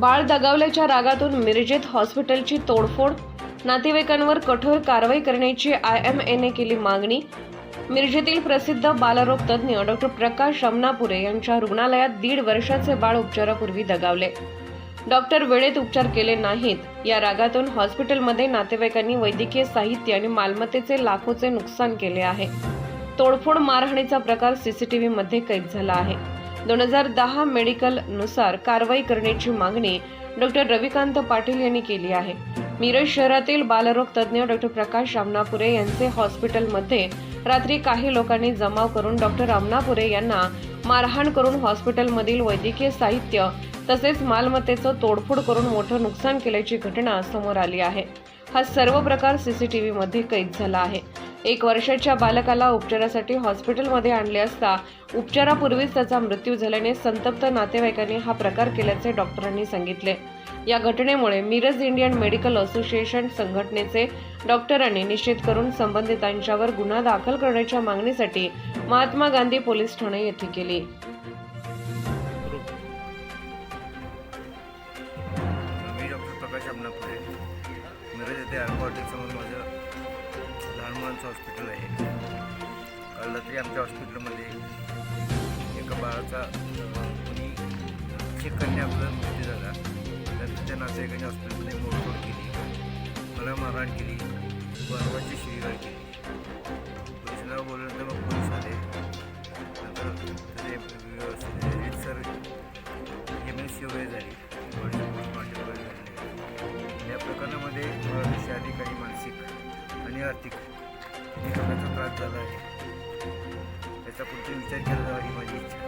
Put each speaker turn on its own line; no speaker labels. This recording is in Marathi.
बाळ दगावल्याच्या रागातून मिरजेत हॉस्पिटलची तोडफोड नातेवाईकांवर कठोर कारवाई करण्याची आय एम एने केली मागणी. मिरजेतील प्रसिद्ध बालरोग तज्ज्ञ डॉक्टर प्रकाश रमणापुरे यांच्या रुग्णालयात दीड वर्षाचे बाळ उपचारापूर्वी दगावले. डॉक्टर वेळेत उपचार केले नाहीत. या रागातून हॉस्पिटलमध्ये नातेवाईकांनी वैद्यकीय साहित्य आणि मालमत्तेचे लाखोचे नुकसान केले आहे. तोडफोड मारहाणीचा प्रकार सीसीटीव्ही मध्ये कैद झाला आहे. दोन हजार दहा मेडिकलनुसार कारवाई करण्याची मागणी डॉक्टर रविकांत पाटील यांनी केली आहे. मिरज शहरातील बालरोग तज्ज्ञ डॉक्टर प्रकाश रामनापुरे यांचे हॉस्पिटलमध्ये रात्री काही लोकांनी जमाव करून डॉक्टर रामनापुरे यांना मारहाण करून हॉस्पिटलमधील वैद्यकीय साहित्य तसेच मालमत्तेचं तोडफोड करून मोठं नुकसान केल्याची घटना समोर आली आहे. हा सर्व प्रकार सीसीटीव्ही मध्ये कैद झाला आहे. एक वर्षाच्या बालकाला उपचारासाठी हॉस्पिटलमध्ये आणले असता उपचारापूर्वीच त्याचा मृत्यू झाल्याने संतप्त नातेवाईकांनी हा प्रकार केल्याचे डॉक्टरांनी सांगितले. या घटनेमुळे मिरज इंडियन मेडिकल असोसिएशन संघटनेचे डॉक्टरांनी निश्चित करून संबंधितांच्यावर गुन्हा दाखल करण्याच्या मागणीसाठी महात्मा गांधी पोलीस ठाणे येथे केली.
मी डॉक्टर प्रकाश मिरज येथे माझं हनुमानचं हॉस्पिटल आहे काल रात्री आमच्या हॉस्पिटलमध्ये एका बाळाचा कोणी चेक करणे आपला मृत्यू झाला. तर त्या नातेवाईकांनी हॉस्पिटलमध्ये मोडतोड केली. मला मारहाण केली. परवाची शिवीगाळ केली. पोलिसांना बोलल्यानंतर मग पोलीस आले. नंतर सर एम एस सी वगैरे झाली. या प्रकरणामध्ये मला शारीरिक आणि मानसिक आणि आर्थिक त्रास झाला आहे त्याचा पुढचा विचार केला जावा ही माझी. इच्छा